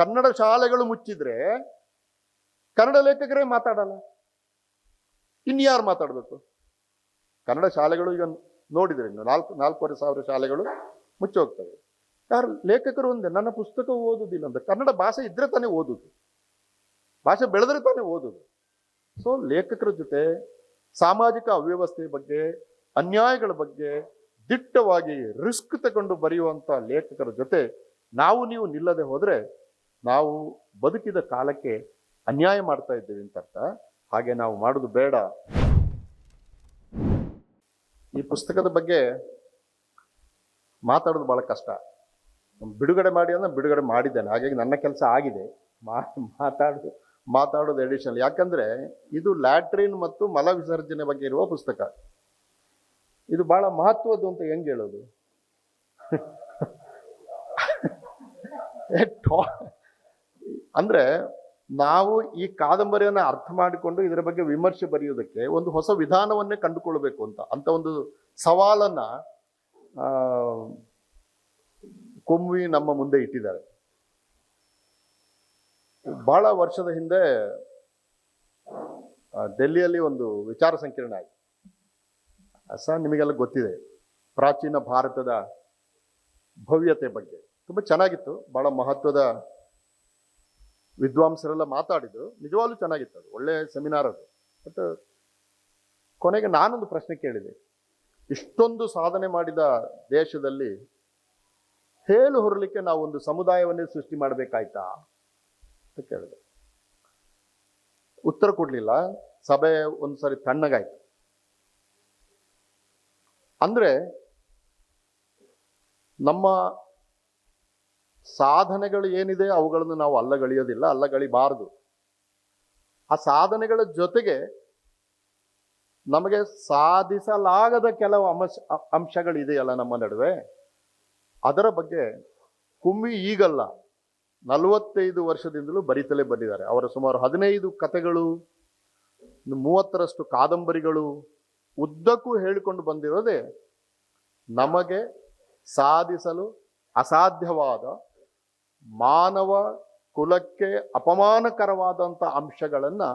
ಕನ್ನಡ ಶಾಲೆಗಳು ಮುಚ್ಚಿದ್ರೆ ಕನ್ನಡ ಲೇಖಕರೇ ಮಾತಾಡಲ್ಲ. ಇನ್ಯಾರು ಮಾತಾಡಬೇಕು? ಕನ್ನಡ ಶಾಲೆಗಳು ಈಗ ನೋಡಿದ್ರೆ ಇನ್ನು ನಾಲ್ಕು, ನಾಲ್ಕೂವರೆ ಸಾವಿರ ಶಾಲೆಗಳು ಮುಚ್ಚಿ ಹೋಗ್ತವೆ. ಯಾರು ಲೇಖಕರು ಒಂದೇ, ನನ್ನ ಪುಸ್ತಕ ಓದುದಿಲ್ಲ ಅಂತ ಕನ್ನಡ ಭಾಷೆ ಇದ್ರೆ ತಾನೇ ಓದುದು. ಭಾಷೆ ಬೆಳೆದ್ರೆ ತಾನೇ ಓದುದು. ಸೊ ಲೇಖಕರ ಜೊತೆ ಸಾಮಾಜಿಕ ಅವ್ಯವಸ್ಥೆ ಬಗ್ಗೆ, ಅನ್ಯಾಯಗಳ ಬಗ್ಗೆ ದಿಟ್ಟವಾಗಿ ರಿಸ್ಕ್ ತಗೊಂಡು ಬರೆಯುವಂಥ ಲೇಖಕರ ಜೊತೆ ನಾವು ನೀವು ನಿಲ್ಲದೆ ಹೋದ್ರೆ ನಾವು ಬದುಕಿದ ಕಾಲಕ್ಕೆ ಅನ್ಯಾಯ ಮಾಡ್ತಾ ಇದ್ದೇವೆ ಅಂತ ಅರ್ಥ. ಹಾಗೆ ನಾವು ಮಾಡೋದು ಬೇಡ. ಈ ಪುಸ್ತಕದ ಬಗ್ಗೆ ಮಾತಾಡೋದು ಬಹಳ ಕಷ್ಟ. ಬಿಡುಗಡೆ ಮಾಡಿ ಅಂದ್ರೆ ಬಿಡುಗಡೆ ಮಾಡಿದ್ದೇನೆ. ಹಾಗಾಗಿ ನನ್ನ ಕೆಲಸ ಆಗಿದೆ. ಮಾತಾಡೋದು ಮಾತಾಡೋದು ಎಡಿಷನಲ್ ಯಾಕಂದ್ರೆ ಇದು ಲ್ಯಾಟ್ರಿನ್ ಮತ್ತು ಮಲ ವಿಸರ್ಜನೆ ಬಗ್ಗೆ ಇರುವ ಪುಸ್ತಕ. ಇದು ಬಹಳ ಮಹತ್ವದ್ದು ಅಂತ ಹೆಂಗ್ ಹೇಳೋದು? ಅಂದ್ರೆ ನಾವು ಈ ಕಾದಂಬರಿಯನ್ನ ಅರ್ಥ ಮಾಡಿಕೊಂಡು ಇದರ ಬಗ್ಗೆ ವಿಮರ್ಶೆ ಬರೆಯುವುದಕ್ಕೆ ಒಂದು ಹೊಸ ವಿಧಾನವನ್ನೇ ಕಂಡುಕೊಳ್ಬೇಕು ಅಂತ ಅಂತ ಒಂದು ಸವಾಲನ್ನ ಕೊಂಬಿ ನಮ್ಮ ಮುಂದೆ ಇಟ್ಟಿದ್ದಾರೆ. ಬಹಳ ವರ್ಷದ ಹಿಂದೆ ಡೆಲ್ಲಿಯಲ್ಲಿ ಒಂದು ವಿಚಾರ ಸಂಕಿರಣ ಆಯ್ತು. ಸಹ ನಿಮಗೆಲ್ಲ ಗೊತ್ತಿದೆ, ಪ್ರಾಚೀನ ಭಾರತದ ಭವ್ಯತೆ ಬಗ್ಗೆ. ತುಂಬ ಚೆನ್ನಾಗಿತ್ತು, ಬಹಳ ಮಹತ್ವದ ವಿದ್ವಾಂಸರೆಲ್ಲ ಮಾತಾಡಿದ್ರು. ನಿಜವಾಗ್ಲೂ ಚೆನ್ನಾಗಿತ್ತು ಅದು. ಒಳ್ಳೆ ಸೆಮಿನಾರ್ ಅದು. ಬಟ್ ಕೊನೆಗೆ ನಾನೊಂದು ಪ್ರಶ್ನೆ ಕೇಳಿದೆ. ಇಷ್ಟೊಂದು ಸಾಧನೆ ಮಾಡಿದ ದೇಶದಲ್ಲಿ ಹೇಳು ಹೊರಲಿಕ್ಕೆ ನಾವು ಒಂದು ಸಮುದಾಯವನ್ನೇ ಸೃಷ್ಟಿ ಮಾಡಬೇಕಾಯ್ತಾ ಅಂತ ಕೇಳಿದೆ. ಉತ್ತರ ಕೊಡ್ಲಿಲ್ಲ. ಸಭೆ ಒಂದ್ಸರಿ ತಣ್ಣಗಾಯ್ತು. ಅಂದ್ರೆ ನಮ್ಮ ಸಾಧನೆಗಳು ಏನಿದೆ ಅವುಗಳನ್ನು ನಾವು ಅಲ್ಲಗಳಿಯೋದಿಲ್ಲ, ಅಲ್ಲಗಳಿಬಾರದು. ಆ ಸಾಧನೆಗಳ ಜೊತೆಗೆ ನಮಗೆ ಸಾಧಿಸಲಾಗದ ಕೆಲವು ಅಂಶ, ಅಂಶಗಳಿದೆಯಲ್ಲ ನಮ್ಮ ನಡುವೆ? ಅದರ ಬಗ್ಗೆ ಕುಮ್ಮಿ ಈಗಲ್ಲ. ನಲವತ್ತೈದು ವರ್ಷದಿಂದಲೂ ಬರೀತಲೇ ಬಂದಿದ್ದಾರೆ. ಅವರ ಸುಮಾರು ಹದಿನೈದು ಕತೆಗಳು ಮೂವತ್ತರಷ್ಟು ಕಾದಂಬರಿಗಳು, ಉದ್ದಕ್ಕೂ ಹೇಳಿಕೊಂಡು ಬಂದಿರೋದೇ ನಮಗೆ ಸಾಧಿಸಲು ಅಸಾಧ್ಯವಾದ ಮಾನವ ಕುಲಕ್ಕೆ ಅಪಮಾನಕರವಾದಂಥ ಅಂಶಗಳನ್ನು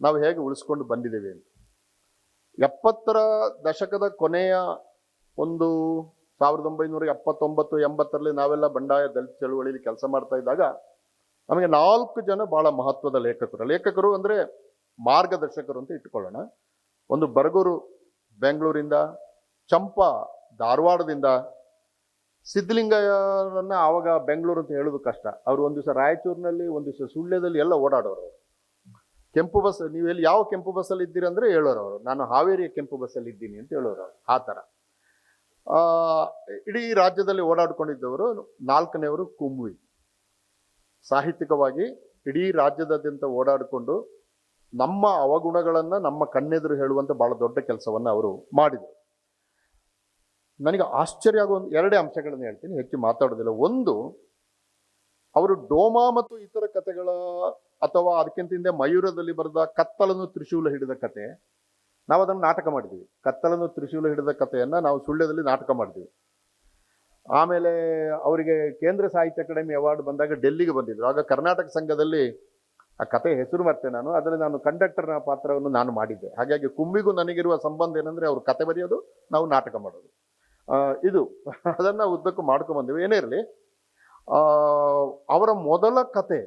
ನಾವು ಹೇಗೆ ಉಳಿಸ್ಕೊಂಡು ಬಂದಿದ್ದೇವೆ ಅಂತ. ಎಪ್ಪತ್ತರ ದಶಕದ ಕೊನೆಯ ಒಂದು ಸಾವಿರದ ಒಂಬೈನೂರ ಎಪ್ಪತ್ತೊಂಬತ್ತು, ಎಂಬತ್ತರಲ್ಲಿ ನಾವೆಲ್ಲ ಬಂಡಾಯ ದಲಿತ ಚಳುವಳಿಯಲ್ಲಿ ಕೆಲಸ ಮಾಡ್ತಾ ಇದ್ದಾಗ ನಮಗೆ ನಾಲ್ಕು ಜನ ಬಹಳ ಮಹತ್ವದ ಲೇಖಕರು. ಲೇಖಕರು ಅಂದರೆ ಮಾರ್ಗದರ್ಶಕರು ಅಂತ ಇಟ್ಟುಕೊಳ್ಳೋಣ. ಒಂದು ಬರಗೂರು, ಬೆಂಗಳೂರಿಂದ, ಚಂಪಾ, ಧಾರವಾಡದಿಂದ ಸಿದ್ಧಲಿಂಗಯ್ಯರನ್ನ ಆವಾಗ ಬೆಂಗಳೂರು ಅಂತ ಹೇಳೋದು ಕಷ್ಟ. ಅವರು ಒಂದು ದಿವಸ ರಾಯಚೂರಿನಲ್ಲಿ, ಒಂದು ದಿವಸ ಸುಳ್ಳ್ಯದಲ್ಲಿ ಎಲ್ಲ ಓಡಾಡೋರು ಕೆಂಪು ಬಸ್, ನೀವು ಎಲ್ಲಿ ಯಾವ ಕೆಂಪು ಬಸ್ಸಲ್ಲಿ ಇದ್ದೀರಿ ಅಂದರೆ ಹೇಳೋರು ಅವರು. ನಾನು ಹಾವೇರಿಯ ಕೆಂಪು ಬಸ್ಸಲ್ಲಿ ಇದ್ದೀನಿ ಅಂತ ಹೇಳೋರು ಅವರು, ಆ ಥರ. ಇಡೀ ರಾಜ್ಯದಲ್ಲಿ ಓಡಾಡ್ಕೊಂಡಿದ್ದವರು ನಾಲ್ಕನೆಯವರು ಕುಂಬುವಿ ಸಾಹಿತ್ಯಿಕವಾಗಿ ಇಡೀ ರಾಜ್ಯದಾದ್ಯಂತ ಓಡಾಡಿಕೊಂಡು ನಮ್ಮ ಅವಗುಣಗಳನ್ನು ನಮ್ಮ ಕಣ್ಣೆದುರು ಹೇಳುವಂಥ ಭಾಳ ದೊಡ್ಡ ಕೆಲಸವನ್ನು ಅವರು ಮಾಡಿದರು. ನನಗೆ ಆಶ್ಚರ್ಯ ಆಗೋ ಒಂದು ಎರಡೇ ಅಂಶಗಳನ್ನು ಹೇಳ್ತೀನಿ, ಹೆಚ್ಚು ಮಾತಾಡೋದಿಲ್ಲ. ಒಂದು, ಅವರು ಡೋಮಾ ಮತ್ತು ಇತರ ಕಥೆಗಳ ಅಥವಾ ಅದಕ್ಕಿಂತ ಹಿಂದೆ ಮಯೂರದಲ್ಲಿ ಬರೆದ ಕತ್ತಲನ್ನು ತ್ರಿಶೂಲ ಹಿಡಿದ ಕತೆ, ನಾವು ಅದನ್ನು ನಾಟಕ ಮಾಡಿದ್ವಿ ಕತ್ತಲನ್ನು ತ್ರಿಶೂಲ ಹಿಡಿದ ಕಥೆಯನ್ನು ನಾವು ಸುಳ್ಳ್ಯದಲ್ಲಿ ನಾಟಕ ಮಾಡಿದ್ವಿ ಆಮೇಲೆ ಅವರಿಗೆ ಕೇಂದ್ರ ಸಾಹಿತ್ಯ ಅಕಾಡೆಮಿ ಅವಾರ್ಡ್ ಬಂದಾಗ ಡೆಲ್ಲಿಗೆ ಬಂದಿದ್ರು. ಆಗ ಕರ್ನಾಟಕ ಸಂಘದಲ್ಲಿ ಆ ಕತೆ ಹೆಸರು ಮರ್ತೆ ನಾನು, ಅದರಲ್ಲಿ ನಾನು ಕಂಡಕ್ಟರ್ನ ಪಾತ್ರವನ್ನು ನಾನು ಮಾಡಿದ್ದೆ. ಹಾಗಾಗಿ ಕುಂಬಿಗೂ ನನಗಿರುವ ಸಂಬಂಧ ಏನಂದರೆ ಅವರು ಕತೆ ಬರೆಯೋದು, ನಾವು ನಾಟಕ ಮಾಡೋದು. ಇದು ಅದನ್ನು ಉದ್ದಕ್ಕೂ ಬಂದಿವಿ. ಏನೇ ಇರಲಿ ಅವರ ಮೊದಲ ಕತೆ,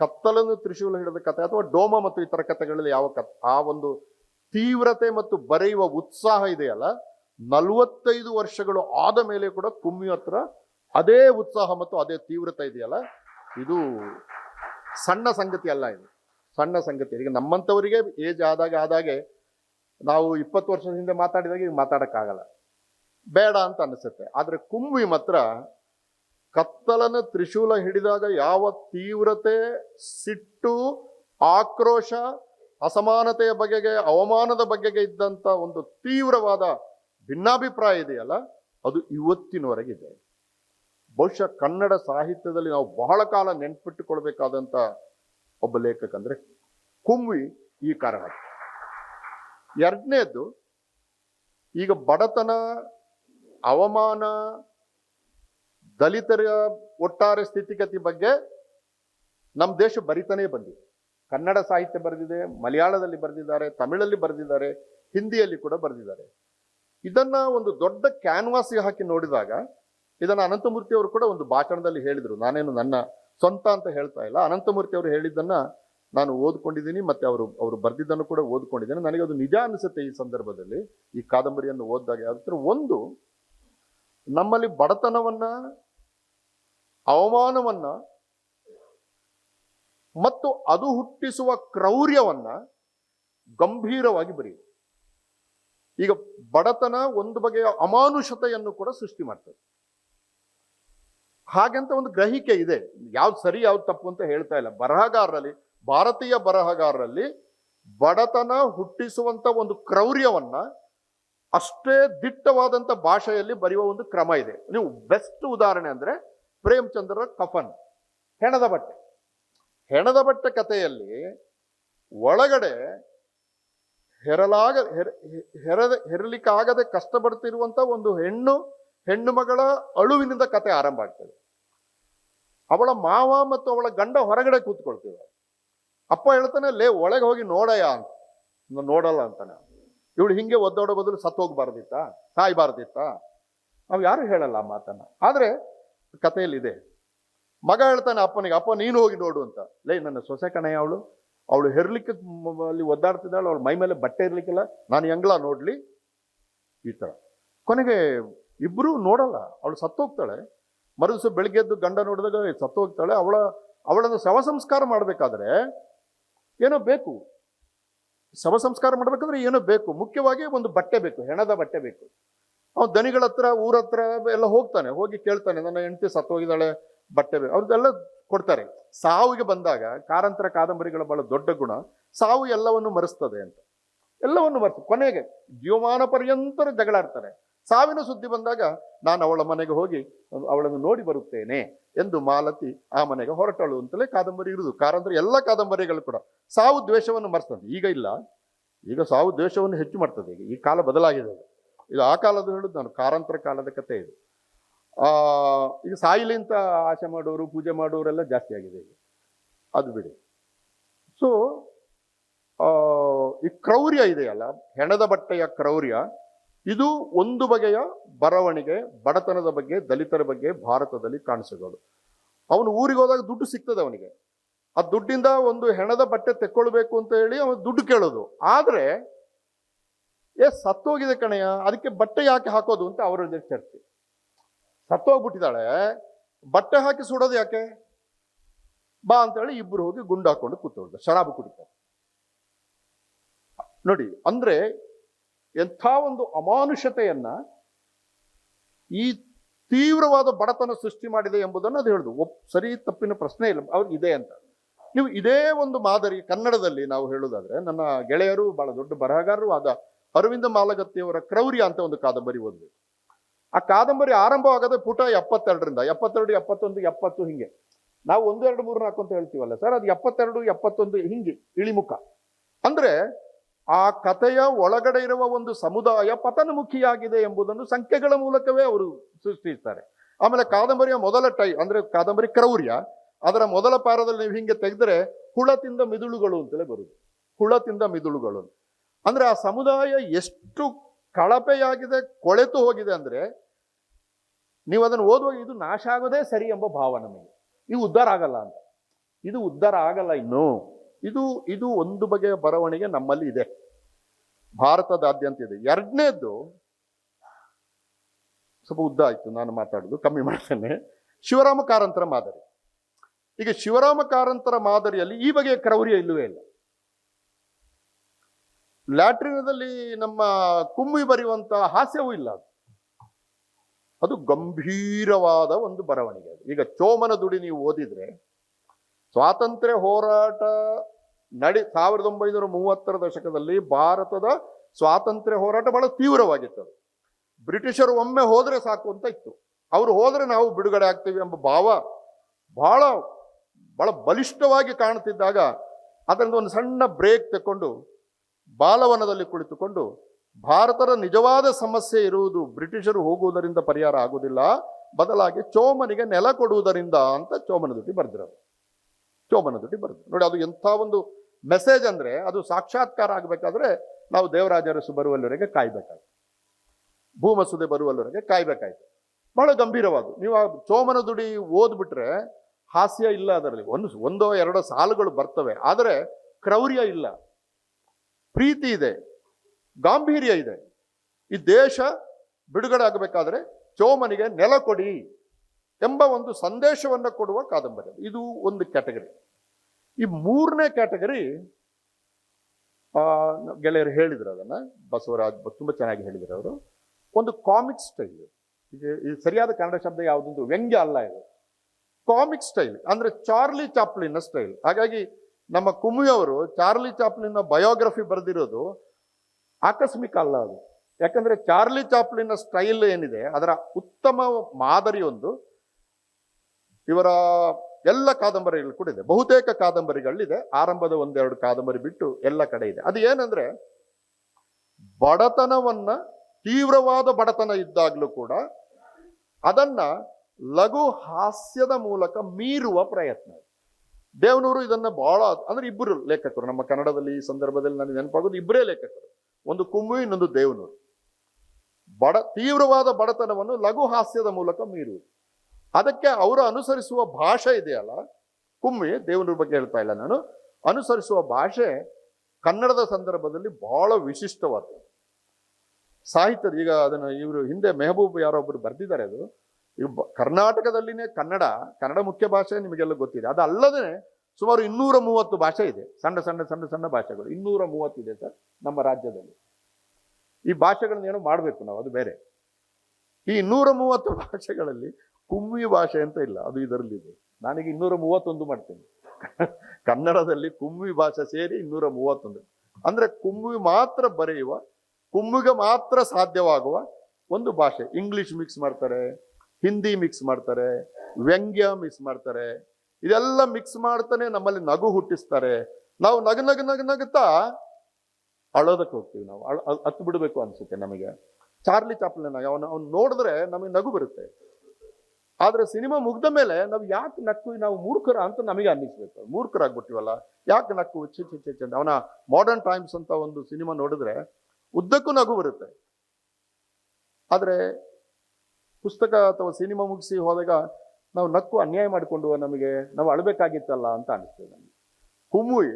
ಕತ್ತಲನ್ನು ತ್ರಿಶೂಲ ಹಿಡಿದ ಕತೆ ಅಥವಾ ಡೋಮ ಮತ್ತು ಇತರ ಕಥೆಗಳಲ್ಲಿ ಯಾವ ಕತ್, ಆ ಒಂದು ತೀವ್ರತೆ ಮತ್ತು ಬರೆಯುವ ಉತ್ಸಾಹ ಇದೆಯಲ್ಲ, ನಲವತ್ತೈದು ವರ್ಷಗಳು ಆದ ಮೇಲೆ ಕೂಡ ಕುಮ್ಮಿ ಹತ್ರ ಅದೇ ಉತ್ಸಾಹ ಮತ್ತು ಅದೇ ತೀವ್ರತೆ ಇದೆಯಲ್ಲ, ಇದು ಸಣ್ಣ ಸಂಗತಿ ಅಲ್ಲ ಇದು. ಸಣ್ಣ ಸಂಗತಿ. ಈಗ ನಮ್ಮಂಥವರಿಗೆ ಏಜ್ ಆದಾಗ ಆದಾಗೆ ನಾವು ಇಪ್ಪತ್ತು ವರ್ಷದ ಹಿಂದೆ ಮಾತಾಡಿದಾಗ ಈಗ ಮಾತಾಡಕ್ಕಾಗಲ್ಲ. ಬೇಡ ಅಂತ ಅನಿಸುತ್ತೆ. ಆದರೆ ಕುಂಬಿ ಮಾತ್ರ ಕತ್ತಲನ ತ್ರಿಶೂಲ ಹಿಡಿದಾಗ ಯಾವ ತೀವ್ರತೆ, ಸಿಟ್ಟು, ಆಕ್ರೋಶ, ಅಸಮಾನತೆಯ ಬಗೆಗೆ, ಅವಮಾನದ ಬಗೆಗೆ ಇದ್ದಂಥ ಒಂದು ತೀವ್ರವಾದ ಭಿನ್ನಾಭಿಪ್ರಾಯ ಇದೆಯಲ್ಲ, ಅದು ಇವತ್ತಿನವರೆಗಿದೆ. ಬಹುಶಃ ಕನ್ನಡ ಸಾಹಿತ್ಯದಲ್ಲಿ ನಾವು ಬಹಳ ಕಾಲ ನೆನ್ಪಿಟ್ಟುಕೊಳ್ಬೇಕಾದಂಥ ಒಬ್ಬ ಲೇಖಕ ಅಂದರೆ ಕುಂವಿ ಈ ಕಾರಣ ಎರಡನೇದ್ದು, ಈಗ ಬಡತನ ಅವಮಾನ ದಲಿತರ ಒಟ್ಟಾರೆ ಸ್ಥಿತಿಗತಿ ಬಗ್ಗೆ ನಮ್ಮ ದೇಶ ಬರಿತಾನೇ ಬಂದಿದೆ. ಕನ್ನಡ ಸಾಹಿತ್ಯ ಬರೆದಿದೆ, ಮಲಯಾಳದಲ್ಲಿ ಬರೆದಿದ್ದಾರೆ, ತಮಿಳಲ್ಲಿ ಬರೆದಿದ್ದಾರೆ, ಹಿಂದಿಯಲ್ಲಿ ಕೂಡ ಬರೆದಿದ್ದಾರೆ. ಇದನ್ನ ಒಂದು ದೊಡ್ಡ ಕ್ಯಾನ್ವಾಸ್ಗೆ ಹಾಕಿ ನೋಡಿದಾಗ ಇದನ್ನ ಅನಂತಮೂರ್ತಿ ಅವರು ಕೂಡ ಒಂದು ಭಾಷಣದಲ್ಲಿ ಹೇಳಿದರು. ನಾನೇನು ನನ್ನ ಸ್ವಂತ ಅಂತ ಹೇಳ್ತಾ ಇಲ್ಲ. ಅನಂತಮೂರ್ತಿ ಅವರು ಹೇಳಿದ್ದನ್ನ ನಾನು ಓದ್ಕೊಂಡಿದ್ದೀನಿ ಮತ್ತೆ ಅವರು ಅವರು ಬರೆದಿದ್ದನ್ನು ಕೂಡ ಓದ್ಕೊಂಡಿದ್ದೇನೆ. ನನಗೆ ಅದು ನಿಜ ಅನಿಸುತ್ತೆ ಈ ಸಂದರ್ಭದಲ್ಲಿ. ಈ ಕಾದಂಬರಿಯನ್ನು ಓದಿದಾಗ ಯಾವ್ದ್ರ ಒಂದು ನಮ್ಮಲ್ಲಿ ಬಡತನವನ್ನ, ಅವಮಾನವನ್ನ ಮತ್ತು ಅದು ಹುಟ್ಟಿಸುವ ಕ್ರೌರ್ಯವನ್ನ ಗಂಭೀರವಾಗಿ ಬರೆಯುವುದು ಈಗ ಬಡತನ ಒಂದು ಬಗೆಯ ಅಮಾನುಷತೆಯನ್ನು ಕೂಡ ಸೃಷ್ಟಿ ಮಾಡ್ತದೆ. ಹಾಗಂತ ಒಂದು ಗ್ರಹಿಕೆ ಇದೆ. ಯಾವ್ದು ಸರಿ, ಯಾವ್ದು ತಪ್ಪು ಅಂತ ಹೇಳ್ತಾ ಇಲ್ಲ. ಬರಹಗಾರರಲ್ಲಿ, ಭಾರತೀಯ ಬರಹಗಾರರಲ್ಲಿ ಬಡತನ ಹುಟ್ಟಿಸುವಂತ ಒಂದು ಕ್ರೌರ್ಯವನ್ನ ಅಷ್ಟೇ ದಿಟ್ಟವಾದಂಥ ಭಾಷೆಯಲ್ಲಿ ಬರೆಯುವ ಒಂದು ಕ್ರಮ ಇದೆ. ನೀವು ಬೆಸ್ಟ್ ಉದಾಹರಣೆ ಅಂದರೆ ಪ್ರೇಮಚಂದ್ರರ ಕಫನ್, ಹೆಣದ ಬಟ್ಟೆ. ಹೆಣದ ಬಟ್ಟೆ ಕಥೆಯಲ್ಲಿ ಒಳಗಡೆ ಹೆರಲಾಗ, ಹೆರ- ಹೆರಲಿಕ್ಕಾಗದೆ ಕಷ್ಟಪಡ್ತಿರುವಂಥ ಒಂದು ಹೆಣ್ಣು ಹೆಣ್ಣು ಮಗಳ ಅಳುವಿನಿಂದ ಕತೆ ಆರಂಭ ಆಗ್ತದೆ. ಅವಳ ಮಾವ ಮತ್ತು ಅವಳ ಗಂಡ ಹೊರಗಡೆ ಕೂತ್ಕೊಳ್ತಿದ್ದಾರೆ. ಅಪ್ಪ ಹೇಳ್ತಾನೆ, ಲೇ, ಒಳಗೆ ಹೋಗಿ ನೋಡಯ್ಯ ಅಂತ. ನೋಡಲ್ಲ ಅಂತಾನೆ ಇವಳು ಹಿಂಗೆ ಒದ್ದೋಡ ಬದಲು ಸತ್ತು ಹೋಗ್ಬಾರ್ದಿತ್ತ ಸಾಯ್ಬಾರ್ದಿತ್ತ. ನಾವು ಯಾರು ಹೇಳಲ್ಲ ಆ ಮಾತನ್ನ. ಆದ್ರೆ ಕಥೆಯಲ್ಲಿ ಇದೆ ಮಗ ಹೇಳ್ತಾನೆ ಅಪ್ಪನಿಗೆ, ಅಪ್ಪ, ನೀನು ಹೋಗಿ ನೋಡು ಅಂತ. ಲೇ, ನನ್ನ ಸೊಸೆ ಕಣಯ್ಯ ಅವಳು. ಅವಳು ಹೆರ್ಲಿಕ್ಕೆ ಅಲ್ಲಿ ಒದ್ದಾಡ್ತಿದ್ದಾಳು, ಅವಳು ಮೈ ಮೇಲೆ ಬಟ್ಟೆ ಇರ್ಲಿಕ್ಕಿಲ್ಲ, ನಾನು ಹೆಂಗ್ಲ ನೋಡ್ಲಿ. ಈ ತರ. ಕೊನೆಗೆ ಇಬ್ರು ನೋಡಲ್ಲ, ಅವಳು ಸತ್ತೋಗ್ತಾಳೆ. ಬೆಳಿಗ್ಗೆ ಎದ್ದು ಗಂಡ ನೋಡಿದಾಗ ಸತ್ತೋಗ್ತಾಳೆ. ಅವಳ, ಅವಳನ್ನು ಶವ ಸಂಸ್ಕಾರ ಮಾಡಬೇಕಾದ್ರೆ ಏನೋ ಬೇಕು. ಶವ ಸಂಸ್ಕಾರ ಮಾಡ್ಬೇಕಂದ್ರೆ ಏನೋ ಬೇಕು. ಮುಖ್ಯವಾಗಿ ಒಂದು ಬಟ್ಟೆ ಬೇಕು, ಹೆಣದ ಬಟ್ಟೆ ಬೇಕು. ಅವ್ನು ದನಿಗಳ ಹತ್ರ, ಊರ ಹತ್ರ ಎಲ್ಲ ಹೋಗ್ತಾನೆ, ಹೋಗಿ ಕೇಳ್ತಾನೆ, ನನ್ನ ಹೆಂಡತಿ ಸತ್ತೋಗಿದ್ದಾಳೆ, ಬಟ್ಟೆ ಬೇಕು. ಅವ್ರದ್ದೆಲ್ಲ ಕೊಡ್ತಾರೆ. ಸಾವಿಗೆ ಬಂದಾಗ, ಕಾರಂತರ ಕಾದಂಬರಿಗಳ ಬಹಳ ದೊಡ್ಡ ಗುಣ, ಸಾವು ಎಲ್ಲವನ್ನು ಮರೆಸ್ತದೆ ಅಂತ. ಎಲ್ಲವನ್ನು ಮರೆತು ಕೊನೆಗೆ, ಜೀವಮಾನ ಪರ್ಯಂತರ ಜಗಳಾಡ್ತಾರೆ. ಸಾವಿನ ಸುದ್ದಿ ಬಂದಾಗ ನಾನು ಅವಳ ಮನೆಗೆ ಹೋಗಿ ಅವಳನ್ನು ನೋಡಿ ಬರುತ್ತೇನೆ ಎಂದು ಮಾಲತಿ ಆ ಮನೆಗೆ ಹೊರಟಳು ಅಂತಲೇ ಕಾದಂಬರಿ ಇರುವುದು ಕಾರಂತರ ಎಲ್ಲ ಕಾದಂಬರಿಗಳು ಕೂಡ ಸಾವು ದ್ವೇಷವನ್ನು ಮರೆಸ್ತದೆ. ಈಗ ಇಲ್ಲ. ಈಗ ಸಾವು ದ್ವೇಷವನ್ನು ಹೆಚ್ಚು ಮಾಡ್ತದೆ ಈಗ ಈ ಕಾಲ ಬದಲಾಗಿದೆ. ಇದು ಆ ಕಾಲದ ಹೇಳುದು ನಾನು. ಕಾರಂತರ ಕಾಲದ ಕಥೆ ಇದು. ಈಗ ಸಾಯಿಲಿಂತ ಆಶೆ ಮಾಡೋರು, ಪೂಜೆ ಮಾಡೋರೆಲ್ಲ ಜಾಸ್ತಿ ಆಗಿದೆ ಈಗ. ಅದು ಬಿಡಿ. ಸೊ ಈ ಕ್ರೌರ್ಯ ಇದೆಯಲ್ಲ. ಹೆಣದ ಬಟ್ಟೆಯ ಕ್ರೌರ್ಯ. ಇದು ಒಂದು ಬಗೆಯ ಬರವಣಿಗೆ, ಬಡತನದ ಬಗ್ಗೆ, ದಲಿತರ ಬಗ್ಗೆ ಭಾರತದಲ್ಲಿ ಕಾಣಿಸಿಗೋದು ಅವನು ಊರಿಗೆ ಹೋದಾಗ ದುಡ್ಡು ಸಿಗ್ತದೆ ಅವನಿಗೆ. ಆ ದುಡ್ಡಿಂದ ಒಂದು ಹೆಣದ ಬಟ್ಟೆ ತೆಕ್ಕೊಳ್ಬೇಕು ಅಂತ ಹೇಳಿ ಅವನು ದುಡ್ಡು ಕೇಳೋದು. ಆದರೆ, ಏ, ಸತ್ತೋಗಿದೆ ಕಣಯ್ಯ ಅದಕ್ಕೆ ಬಟ್ಟೆ ಯಾಕೆ ಹಾಕೋದು ಅಂತ ಅವರ ಚರ್ಚೆ. ಸತ್ತೋಗ್ಬಿಟ್ಟಿದ್ದಾಳೆ, ಬಟ್ಟೆ ಹಾಕಿ ಸುಡೋದು ಯಾಕೆ? ಬಾ ಅಂತ ಹೇಳಿ ಇಬ್ರು ಹೋಗಿ ಗುಂಡು ಹಾಕೊಂಡು ಕೂತ್ಕೊಳ್ತಾರೆ ಶರಾಬು ಕುಡಿತಾರೆ. ನೋಡಿ, ಅಂದ್ರೆ ಎಂಥ ಒಂದು ಅಮಾನುಷತೆಯನ್ನ ಈ ತೀವ್ರವಾದ ಬಡತನ ಸೃಷ್ಟಿ ಮಾಡಿದೆ ಎಂಬುದನ್ನು ಅದು ಹೇಳುದು. ಒಪ್, ಸರಿ, ತಪ್ಪಿನ ಪ್ರಶ್ನೆ ಇಲ್ಲ. ಅವ್ರು ಇದೆ ಅಂತ. ನೀವು ಇದೇ ಒಂದು ಮಾದರಿ ಕನ್ನಡದಲ್ಲಿ ನಾವು ಹೇಳೋದಾದ್ರೆ, ನನ್ನ ಗೆಳೆಯರು, ಬಹಳ ದೊಡ್ಡ ಬರಹಗಾರರು ಆದ ಅರವಿಂದ ಮಾಲಗತ್ತಿಯವರ ಕ್ರೌರ್ಯ ಅಂತ ಒಂದು ಕಾದಂಬರಿ ಓದ್ಬೇಕು. ಆ ಕಾದಂಬರಿ ಆರಂಭವಾಗದೆ ಪುಟ ಎಪ್ಪತ್ತೆರಡರಿಂದ, ಎಪ್ಪತ್ತೆರಡು, ಎಪ್ಪತ್ತೊಂದು, ಎಪ್ಪತ್ತು ಹಿಂಗೆ. ನಾವು ಒಂದು, ಎರಡು, ಮೂರು, ನಾಲ್ಕು ಅಂತ ಹೇಳ್ತೀವಲ್ಲ ಸರ್, ಅದು ಎಪ್ಪತ್ತೆರಡು, ಎಪ್ಪತ್ತೊಂದು ಹಿಂಗೆ ಇಳಿಮುಖ. ಅಂದ್ರೆ ಆ ಕಥೆಯ ಒಳಗಡೆ ಇರುವ ಒಂದು ಸಮುದಾಯ ಪತನಮುಖಿಯಾಗಿದೆ ಎಂಬುದನ್ನು ಸಂಖ್ಯೆಗಳ ಮೂಲಕವೇ ಅವರು ಸೃಷ್ಟಿಸ್ತಾರೆ. ಆಮೇಲೆ ಕಾದಂಬರಿಯ ಮೊದಲ ಟೈ, ಅಂದ್ರೆ ಕಾದಂಬರಿ ಕ್ರೌರ್ಯ, ಅದರ ಮೊದಲ ಪಾರದಲ್ಲಿ ನೀವು ಹಿಂಗೆ ತೆಗೆದ್ರೆ ಹುಳತಿಂದ ಮಿದುಳುಗಳು ಅಂತಲೇ ಬರುದು. ಹುಳತಿಂದ ಮಿದುಳುಗಳು ಅಂದ್ರೆ ಆ ಸಮುದಾಯ ಎಷ್ಟು ಕಳಪೆಯಾಗಿದೆ, ಕೊಳೆತು ಹೋಗಿದೆ ಅಂದ್ರೆ ನೀವು ಅದನ್ನು ಓದುವಾಗ ಇದು ನಾಶ ಆಗೋದೇ ಸರಿ ಎಂಬ ಭಾವ ನಮಗೆ. ಇದು ಉದ್ಧಾರ ಆಗಲ್ಲ ಅಂತ. ಇದು ಉದ್ಧಾರ ಆಗಲ್ಲ ಇನ್ನು. ಇದು ಇದು ಒಂದು ಬಗೆಯ ಬರವಣಿಗೆ ನಮ್ಮಲ್ಲಿ ಇದೆ. ಭಾರತದಾದ್ಯಂತ ಇದೆ. ಎರಡನೇದ್ದು, ಸ್ವಲ್ಪ ಉದ್ದ ಆಯಿತು, ನಾನು ಮಾತಾಡೋದು, ಕಮ್ಮಿ ಮಾಡ್ತೇನೆ. ಶಿವರಾಮ ಕಾರಂತರ ಮಾದರಿ. ಈಗ ಶಿವರಾಮ ಕಾರಂತರ ಮಾದರಿಯಲ್ಲಿ ಈ ಬಗೆಯ ಕ್ರೌರ್ಯ ಇಲ್ಲವೇ ಇಲ್ಲ. ಲ್ಯಾಟ್ರಿನದಲ್ಲಿ ನಮ್ಮ ಕುಮ್ಮಿ ಬರೆಯುವಂತ ಹಾಸ್ಯವೂ ಇಲ್ಲ ಅದು. ಅದು ಗಂಭೀರವಾದ ಒಂದು ಬರವಣಿಗೆ ಈಗ ಚೋಮನ ದುಡಿ ನೀವು ಓದಿದ್ರೆ, ಸ್ವಾತಂತ್ರ್ಯ ಹೋರಾಟ ನಡಿ, ಸಾವಿರದ ಒಂಬೈನೂರ ಮೂವತ್ತರ ದಶಕದಲ್ಲಿ ಭಾರತದ ಸ್ವಾತಂತ್ರ್ಯ ಹೋರಾಟ ಬಹಳ ತೀವ್ರವಾಗಿತ್ತು. ಬ್ರಿಟಿಷರು ಒಮ್ಮೆ ಹೋದರೆ ಸಾಕು ಅಂತ ಇತ್ತು. ಅವರು ಹೋದರೆ ನಾವು ಬಿಡುಗಡೆ ಆಗ್ತೀವಿ ಎಂಬ ಭಾವ ಬಹಳ ಬಹಳ ಬಲಿಷ್ಠವಾಗಿ ಕಾಣುತ್ತಿದ್ದಾಗ ಅದರಿಂದ ಒಂದು ಸಣ್ಣ ಬ್ರೇಕ್ ತಕೊಂಡು ಬಾಲವನದಲ್ಲಿ ಕುಳಿತುಕೊಂಡು ಭಾರತದ ನಿಜವಾದ ಸಮಸ್ಯೆ ಇರುವುದು ಬ್ರಿಟಿಷರು ಹೋಗುವುದರಿಂದ ಪರಿಹಾರ ಆಗುವುದಿಲ್ಲ. ಬದಲಾಗಿ ಚೋಮನಿಗೆ ನೆಲ ಕೊಡುವುದರಿಂದ ಅಂತ ಚೋಮನ ಜೊತೆ ಬರೆದಿರೋದು. ಚೋಮನ ಜೊತೆ ಬರೆದ್ರು ನೋಡಿ, ಅದು ಎಂಥ ಒಂದು ಮೆಸೇಜ್ ಅಂದ್ರೆ ಅದು ಸಾಕ್ಷಾತ್ಕಾರ ಆಗಬೇಕಾದ್ರೆ ನಾವು ದೇವರಾಜರಸು ಬರುವಲ್ಲಿವರೆಗೆ ಕಾಯ್ಬೇಕಾಯ್ತು ಭೂಮಸುದೆ ಬರುವಲ್ಲಿವರೆಗೆ ಕಾಯ್ಬೇಕಾಯ್ತು. ಬಹಳ ಗಂಭೀರವಾದ. ನೀವು ಆ ಚೋಮನ ದುಡಿ ಓದ್ಬಿಟ್ರೆ ಹಾಸ್ಯ ಇಲ್ಲ ಅದರಲ್ಲಿ. ಒಂದು ಒಂದೋ ಎರಡೋ ಸಾಲುಗಳು ಬರ್ತವೆ. ಆದರೆ ಕ್ರೌರ್ಯ ಇಲ್ಲ. ಪ್ರೀತಿ ಇದೆ. ಗಾಂಭೀರ್ಯ ಇದೆ. ಈ ದೇಶ ಬಿಡುಗಡೆ ಆಗಬೇಕಾದ್ರೆ ಚೋಮನಿಗೆ ನೆಲ ಕೊಡಿ ಎಂಬ ಒಂದು ಸಂದೇಶವನ್ನು ಕೊಡುವ ಕಾದಂಬರಿ ಇದು ಒಂದು ಕ್ಯಾಟಗರಿ. ಈ ಮೂರನೇ ಕ್ಯಾಟಗರಿ ಗೆಳೆಯರು ಹೇಳಿದ್ರು ಅದನ್ನ, ಬಸವರಾಜ್ ತುಂಬ ಚೆನ್ನಾಗಿ ಹೇಳಿದ್ರು ಅವರು. ಒಂದು ಕಾಮಿಕ್ ಸ್ಟೈಲ್ ಇದು ಸರಿಯಾದ ಕನ್ನಡ ಶಬ್ದ ಯಾವುದೊಂದು ವ್ಯಂಗ್ಯ ಅಲ್ಲ ಇದು. ಕಾಮಿಕ್ ಸ್ಟೈಲ್ ಅಂದ್ರೆ ಚಾರ್ಲಿ ಚಾಪ್ಲಿನ್ ಸ್ಟೈಲ್ ಹಾಗಾಗಿ ನಮ್ಮ ಕುಮುಯವರು ಚಾರ್ಲಿ ಚಾಪ್ಲಿನ್ ಬಯೋಗ್ರಫಿ ಬರೆದಿರೋದು ಆಕಸ್ಮಿಕ ಅಲ್ಲ ಅದು. ಯಾಕಂದ್ರೆ ಚಾರ್ಲಿ ಚಾಪ್ಲಿನ್ ಸ್ಟೈಲ್ ಏನಿದೆ, ಅದರ ಉತ್ತಮ ಮಾದರಿ ಒಂದು ಇವರ ಎಲ್ಲ ಕಾದಂಬರಿಗಳು ಕೂಡ ಇದೆ. ಬಹುತೇಕ ಕಾದಂಬರಿಗಳಿದೆ. ಆರಂಭದ ಒಂದೆರಡು ಕಾದಂಬರಿ ಬಿಟ್ಟು ಎಲ್ಲ ಕಡೆ ಇದೆ. ಅದು ಏನಂದ್ರೆ, ಬಡತನವನ್ನ ತೀವ್ರವಾದ ಬಡತನ ಇದ್ದಾಗಲೂ ಕೂಡ ಅದನ್ನ ಲಘು ಹಾಸ್ಯದ ಮೂಲಕ ಮೀರುವ ಪ್ರಯತ್ನ. ದೇವನೂರು ಇದನ್ನ ಬಹಳ, ಅಂದ್ರೆ ಇಬ್ಬರು ಲೇಖಕರು, ನಮ್ಮ ಕನ್ನಡದಲ್ಲಿ ಈ ಸಂದರ್ಭದಲ್ಲಿ ನನಗೆ ನೆನಪಾಗೋದು ಇಬ್ಬರೇ ಲೇಖಕರು. ಒಂದು ಕುಂಬು, ಇನ್ನೊಂದು ದೇವನೂರು. ಬಡ, ತೀವ್ರವಾದ ಬಡತನವನ್ನು ಲಘು ಹಾಸ್ಯದ ಮೂಲಕ ಮೀರುವುದು. ಅದಕ್ಕೆ ಅವರು ಅನುಸರಿಸುವ ಭಾಷೆ ಇದೆಯಲ್ಲ? ಕುಮ್ಮಿ, ದೇವನೂರ ಬಗ್ಗೆ ಹೇಳ್ತಾ ಇಲ್ಲ ನಾನು. ಅನುಸರಿಸುವ ಭಾಷೆ ಕನ್ನಡದ ಸಂದರ್ಭದಲ್ಲಿ ಬಹಳ ವಿಶಿಷ್ಟವಾದ ಸಾಹಿತ್ಯದ ಈಗ ಅದನ್ನು ಇವರು ಹಿಂದೆ ಮೆಹಬೂಬ್ ಯಾರೊಬ್ಬರು ಬರೆದಿದ್ದಾರೆ ಅದು. ಈಗ ಕರ್ನಾಟಕದಲ್ಲಿನೇ ಕನ್ನಡ ಕನ್ನಡ ಮುಖ್ಯ ಭಾಷೆ ನಿಮಗೆಲ್ಲ ಗೊತ್ತಿದೆ. ಅದು ಅಲ್ಲದೆ ಸುಮಾರು ಇನ್ನೂರ ಮೂವತ್ತು ಭಾಷೆ ಇದೆ. ಸಣ್ಣ ಸಣ್ಣ ಸಣ್ಣ ಸಣ್ಣ ಭಾಷೆಗಳು. ಇನ್ನೂರ ಮೂವತ್ತಿದೆ ಸರ್ ನಮ್ಮ ರಾಜ್ಯದಲ್ಲಿ. ಈ ಭಾಷೆಗಳನ್ನ ಏನೋ ಮಾಡಬೇಕು ನಾವು, ಅದು ಬೇರೆ. ಈ ಇನ್ನೂರ ಮೂವತ್ತು ಭಾಷೆಗಳಲ್ಲಿ ಕುಮ್ಮಿ ಭಾಷೆ ಅಂತ ಇಲ್ಲ, ಅದು ಇದರಲ್ಲಿದೆ. ನನಗೆ ಇನ್ನೂರ ಮೂವತ್ತೊಂದು ಮಾಡ್ತೇನೆ. ಕನ್ನಡದಲ್ಲಿ ಕುಮ್ಮಿ ಭಾಷೆ ಸೇರಿ ಇನ್ನೂರ ಮೂವತ್ತೊಂದು. ಅಂದ್ರೆ ಕುಮ್ಮಿ ಮಾತ್ರ ಬರೆಯುವ, ಕುಮ್ಮಿಗೆ ಮಾತ್ರ ಸಾಧ್ಯವಾಗುವ ಒಂದು ಭಾಷೆ. ಇಂಗ್ಲಿಷ್ ಮಿಕ್ಸ್ ಮಾಡ್ತಾರೆ ಹಿಂದಿ ಮಿಕ್ಸ್ ಮಾಡ್ತಾರೆ, ವ್ಯಂಗ್ಯ ಮಿಕ್ಸ್ ಮಾಡ್ತಾರೆ. ಇದೆಲ್ಲ ಮಿಕ್ಸ್ ಮಾಡ್ತಾನೆ ನಮ್ಮಲ್ಲಿ ನಗು ಹುಟ್ಟಿಸ್ತಾರೆ. ನಾವು ನಗು ನಗು ನಗು ನಗುತ್ತಾ ಅಳೋದಕ್ಕೆ ಹೋಗ್ತೀವಿ ನಾವು. ಅಳ ಹತ್ತು ಬಿಡಬೇಕು ಅನ್ಸುತ್ತೆ ನಮಗೆ. ಚಾರ್ಲಿ ಚಾಪ್ಲೆನ ಅವನು ಅವ್ನು ನೋಡಿದ್ರೆ ನಮಗೆ ನಗು ಬರುತ್ತೆ. ಆದ್ರೆ ಸಿನಿಮಾ ಮುಗ್ದ ಮೇಲೆ ನಾವು ಯಾಕೆ ನಕ್ಕು, ನಾವು ಮೂರ್ಖರ ಅಂತ ನಮಗೆ ಅನ್ನಿಸ್ಬೇಕು. ಮೂರ್ಖರಾಗ್ಬಿಟ್ಟಿವಲ್ಲ, ಯಾಕೆ ನಕ್ಕು ಚಿ ಚಿ ಚಿ ಅವನ ಮಾಡರ್ನ್ ಟೈಮ್ಸ್ ಅಂತ ಒಂದು ಸಿನಿಮಾ ನೋಡಿದ್ರೆ ಉದ್ದಕ್ಕೂ ನಗು ಬರುತ್ತೆ. ಆದರೆ ಪುಸ್ತಕ ಅಥವಾ ಸಿನಿಮಾ ಮುಗಿಸಿ ಹೋದಾಗ ನಾವು ನಕ್ಕು ಅನ್ಯಾಯ ಮಾಡಿಕೊಂಡು ನಮಗೆ, ನಾವು ಅಳಬೇಕಾಗಿತ್ತಲ್ಲ ಅಂತ ಅನಿಸ್ತದೆ ನಮಗೆ. ಹುಮ್ಮುಯಿ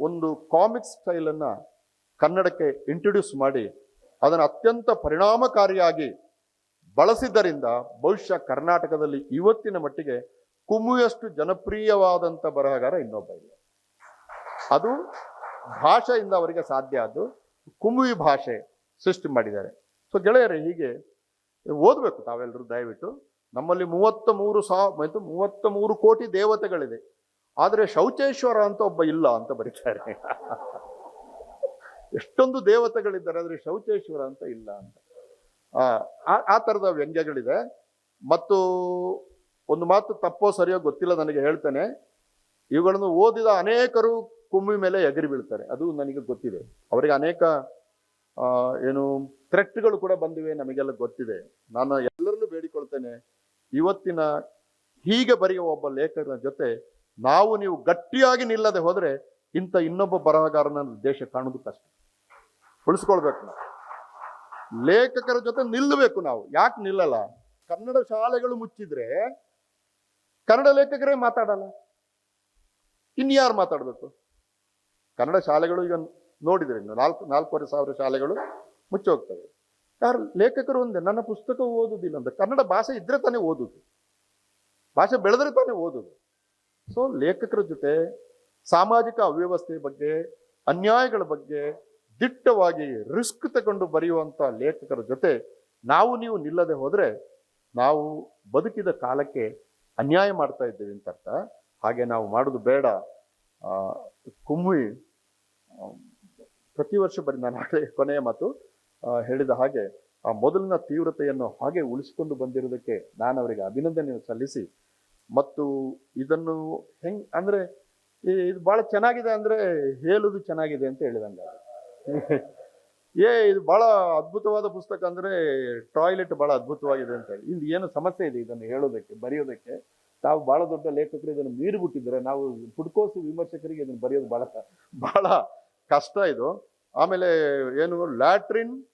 ಒಂದು ಕಾಮಿಕ್ ಸ್ಟೈಲನ್ನು ಕನ್ನಡಕ್ಕೆ ಇಂಟ್ರೊಡ್ಯೂಸ್ ಮಾಡಿ, ಅದನ್ನು ಅತ್ಯಂತ ಪರಿಣಾಮಕಾರಿಯಾಗಿ ಬಳಸಿದ್ದರಿಂದ ಬಹುಶಃ ಕರ್ನಾಟಕದಲ್ಲಿ ಇವತ್ತಿನ ಮಟ್ಟಿಗೆ ಕುಮುಯಷ್ಟು ಜನಪ್ರಿಯವಾದಂಥ ಬರಹಗಾರ ಇನ್ನೊಬ್ಬ ಇಲ್ಲ ಅದು ಭಾಷೆಯಿಂದ ಅವರಿಗೆ ಸಾಧ್ಯ ಅದು ಕುಮುಯಿ ಭಾಷೆ ಸೃಷ್ಟಿ ಮಾಡಿದ್ದಾರೆ. ಸೊ ಗೆಳೆಯರೇ, ಹೀಗೆ ಓದಬೇಕು ತಾವೆಲ್ಲರೂ ದಯವಿಟ್ಟು. ನಮ್ಮಲ್ಲಿ ಮೂವತ್ತ ಮೂರು ಸಾವಿರ ಮೂವತ್ತ ಮೂರು ಕೋಟಿ ದೇವತೆಗಳಿದೆ. ಆದರೆ ಶೌಚೇಶ್ವರ ಅಂತ ಒಬ್ಬ ಇಲ್ಲ ಅಂತ ಬರೀತಾರೆ. ಎಷ್ಟೊಂದು ದೇವತೆಗಳಿದ್ದಾರೆ, ಆದರೆ ಶೌಚೇಶ್ವರ ಅಂತ ಇಲ್ಲ ಅಂತ. ಆ, ಥರದ ವ್ಯಂಗ್ಯಗಳಿದೆ. ಮತ್ತು ಒಂದು ಮಾತು ತಪ್ಪೋ ಸರಿಯೋ ಗೊತ್ತಿಲ್ಲ ನನಗೆ ಹೇಳ್ತೇನೆ. ಇವುಗಳನ್ನು ಓದಿದ ಅನೇಕರು ಕುಮ್ಮಿ ಮೇಲೆ ಎಗರಿ ಬೀಳ್ತಾರೆ. ಅದು ನನಗೆ ಗೊತ್ತಿದೆ. ಅವರಿಗೆ ಅನೇಕ ಏನು ಥ್ರೆಟ್ಗಳು ಕೂಡ ಬಂದಿವೆ ನಮಗೆಲ್ಲ ಗೊತ್ತಿದೆ. ನಾನು ಎಲ್ಲರಲ್ಲೂ ಬೇಡಿಕೊಳ್ತೇನೆ ಇವತ್ತಿನ ಹೀಗೆ ಬರೆಯುವ ಒಬ್ಬ ಲೇಖಕನ ಜೊತೆ ನಾವು ನೀವು ಗಟ್ಟಿಯಾಗಿ ನಿಲ್ಲದೆ ಹೋದರೆ ಇಂಥ ಇನ್ನೊಬ್ಬ ಬರಹಗಾರನ ದೇಶ ಕಾಣೋದು ಕಷ್ಟ. ಉಳಿಸ್ಕೊಳ್ಬೇಕು ನಾವು. ಲೇಖಕರ ಜೊತೆ ನಿಲ್ಲಬೇಕು ನಾವು. ಯಾಕೆ ನಿಲ್ಲಲ್ಲ? ಕನ್ನಡ ಶಾಲೆಗಳು ಮುಚ್ಚಿದ್ರೆ ಕನ್ನಡ ಲೇಖಕರೇ ಮಾತಾಡಲ್ಲ. ಇನ್ಯಾರು ಮಾತಾಡಬೇಕು? ಕನ್ನಡ ಶಾಲೆಗಳು ಈಗ ನೋಡಿದ್ರೆ ನಾಲ್ಕು, ನಾಲ್ಕೂವರೆ ಸಾವಿರ ಶಾಲೆಗಳು ಮುಚ್ಚಿ ಹೋಗ್ತವೆ. ಯಾರು ಲೇಖಕರು ಒಂದೇ, ನನ್ನ ಪುಸ್ತಕ ಓದುದಿಲ್ಲ ಅಂದ್ರೆ ಕನ್ನಡ ಭಾಷೆ ಇದ್ರೆ ತಾನೇ ಓದುದು. ಭಾಷೆ ಬೆಳೆದ್ರೆ ತಾನೇ ಓದುದು. ಸೊ ಲೇಖಕರ ಜೊತೆ ಸಾಮಾಜಿಕ ಅವ್ಯವಸ್ಥೆ ಬಗ್ಗೆ, ಅನ್ಯಾಯಗಳ ಬಗ್ಗೆ ದಿಟ್ಟವಾಗಿ ರಿಸ್ಕ್ ತಗೊಂಡು ಬರೆಯುವಂಥ ಲೇಖಕರ ಜೊತೆ ನಾವು ನೀವು ನಿಲ್ಲದೆ ಹೋದರೆ ನಾವು ಬದುಕಿದ ಕಾಲಕ್ಕೆ ಅನ್ಯಾಯ ಮಾಡ್ತಾ ಇದ್ದೀವಿ ಅಂತ ಅರ್ಥ. ಹಾಗೆ ನಾವು ಮಾಡೋದು ಬೇಡ. ಕುಮ್ಮಿ ಪ್ರತಿ ವರ್ಷ ಬರೀ ನಾನು ಆಗಲೇ ಕೊನೆಯ ಮಾತು ಹೇಳಿದ ಹಾಗೆ ಆ ಮೊದಲಿನ ತೀವ್ರತೆಯನ್ನು ಹಾಗೆ ಉಳಿಸಿಕೊಂಡು ಬಂದಿರೋದಕ್ಕೆ ನಾನು ಅವರಿಗೆ ಅಭಿನಂದನೆ ಸಲ್ಲಿಸಿ, ಮತ್ತು ಇದನ್ನು ಹೆಂಗ್, ಅಂದ್ರೆ ಇದು ಬಹಳ ಚೆನ್ನಾಗಿದೆ ಅಂದ್ರೆ ಹೇಳೋದು ಚೆನ್ನಾಗಿದೆ ಅಂತ ಹೇಳಿದಂಗೆ ಏ, ಇದು ಬಹಳ ಅದ್ಭುತವಾದ ಪುಸ್ತಕ ಅಂದ್ರೆ ಟಾಯ್ಲೆಟ್ ಬಹಳ ಅದ್ಭುತವಾಗಿದೆ ಅಂತ ಹೇಳಿ. ಇಲ್ಲಿ ಏನು ಸಮಸ್ಯೆ ಇದೆ ಇದನ್ನು ಹೇಳೋದಕ್ಕೆ, ಬರೆಯೋದಕ್ಕೆ? ತಾವು ಬಹಳ ದೊಡ್ಡ ಲೇಖಕರು ಇದನ್ನು ಮೀರಿಬಿಟ್ಟಿದ್ದಾರೆ. ನಾವು ಪುಡ್ಕೋಸು ವಿಮರ್ಶಕರಿಗೆ ಇದನ್ನು ಬರೆಯೋದು ಬಹಳ ಬಹಳ ಕಷ್ಟ ಇದು. ಆಮೇಲೆ ಏನು, ಲ್ಯಾಟ್ರಿನ್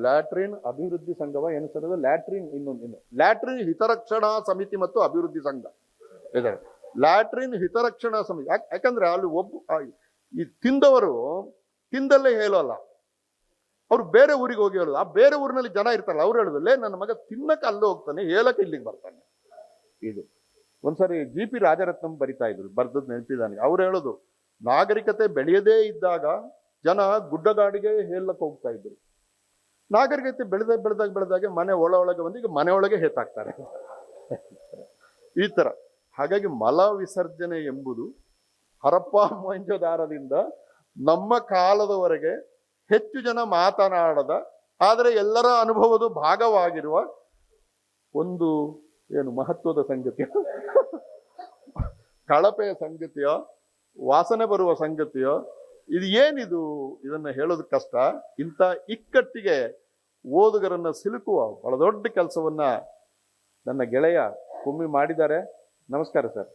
ಲ್ಯಾಟ್ರಿನ್ ಅಭಿವೃದ್ಧಿ ಸಂಘವ ಏನು ಸರ್ ಲ್ಯಾಟ್ರಿನ್ ಇನ್ನೊಂದು ಇನ್ನು, ಲ್ಯಾಟ್ರಿನ್ ಹಿತರಕ್ಷಣಾ ಸಮಿತಿ ಮತ್ತು ಅಭಿವೃದ್ಧಿ ಸಂಘ ಇದೆ ಲ್ಯಾಟ್ರಿನ್ ಹಿತರಕ್ಷಣಾ ಸಮಿತಿ, ಯಾಕ್- ಯಾಕಂದ್ರೆ ಅಲ್ಲಿ ಒಬ್ಬ ಈ ತಿಂದವರು ತಿಂದಲ್ಲೇ ಹೇಳೋಲ್ಲ. ಅವ್ರು ಬೇರೆ ಊರಿಗೆ ಹೋಗಿ ಹೇಳೋದು. ಆ ಬೇರೆ ಊರಿನಲ್ಲಿ ಜನ ಇರ್ತಾರಲ್ಲ, ಅವ್ರು ಹೇಳೋದಲ್ಲೇ ನನ್ನ ಮಗ ತಿನ್ನಕ್ಕೆ ಅಲ್ಲೇ ಹೋಗ್ತಾನೆ, ಹೇಳಕ್ಕೆ ಇಲ್ಲಿಗೆ ಬರ್ತಾನೆ. ಇದು. ಒಂದ್ಸರಿ ಜಿ ಪಿ ರಾಜರತ್ನಂ ಬರಿತಾ ಇದ್ರು, ಬರ್ದದ್ ನೆನಪಿದಾನೆ. ಅವ್ರು ಹೇಳೋದು, ನಾಗರಿಕತೆ ಬೆಳೆಯದೇ ಇದ್ದಾಗ ಜನ ಗುಡ್ಡಗಾಡಿಗೆ ಹೇಳಕ್ಕೆ ಹೋಗ್ತಾ ಇದ್ರು. ನಾಗರಿಕತೆ ಬೆಳೆದ, ಬೆಳೆದಾಗ, ಬೆಳೆದಾಗೆ ಮನೆ ಒಳ ಒಳಗೆ ಬಂದು ಈಗ ಮನೆ ಒಳಗೆ ಹೇತಾಕ್ತಾರೆ. ಈ ತರ. ಹಾಗಾಗಿ ಮಲ ವಿಸರ್ಜನೆ ಎಂಬುದು ಹರಪ್ಪ ಮೊಂಜದಾರದಿಂದ ನಮ್ಮ ಕಾಲದವರೆಗೆ ಹೆಚ್ಚು ಜನ ಮಾತನಾಡದ, ಆದರೆ ಎಲ್ಲರ ಅನುಭವದ ಭಾಗವಾಗಿರುವ ಒಂದು ಏನು ಮಹತ್ವದ ಸಂಗತಿಯ ಕಳಪೆಯ ಸಂಗತಿಯ, ವಾಸನೆ ಬರುವ ಸಂಗತಿಯ, ಇದು ಏನಿದು? ಇದನ್ನು ಹೇಳೋದು ಕಷ್ಟ. ಇಂಥ ಇಕ್ಕಟ್ಟಿಗೆ ಓದುಗರನ್ನ ಸಿಲುಕುವ ಬಹಳ ದೊಡ್ಡ ಕೆಲಸವನ್ನ ನನ್ನ ಗೆಳೆಯ ಕುಮ್ಮಿ ಮಾಡಿದ್ದಾರೆ. ನಮಸ್ಕಾರ ಸರ್.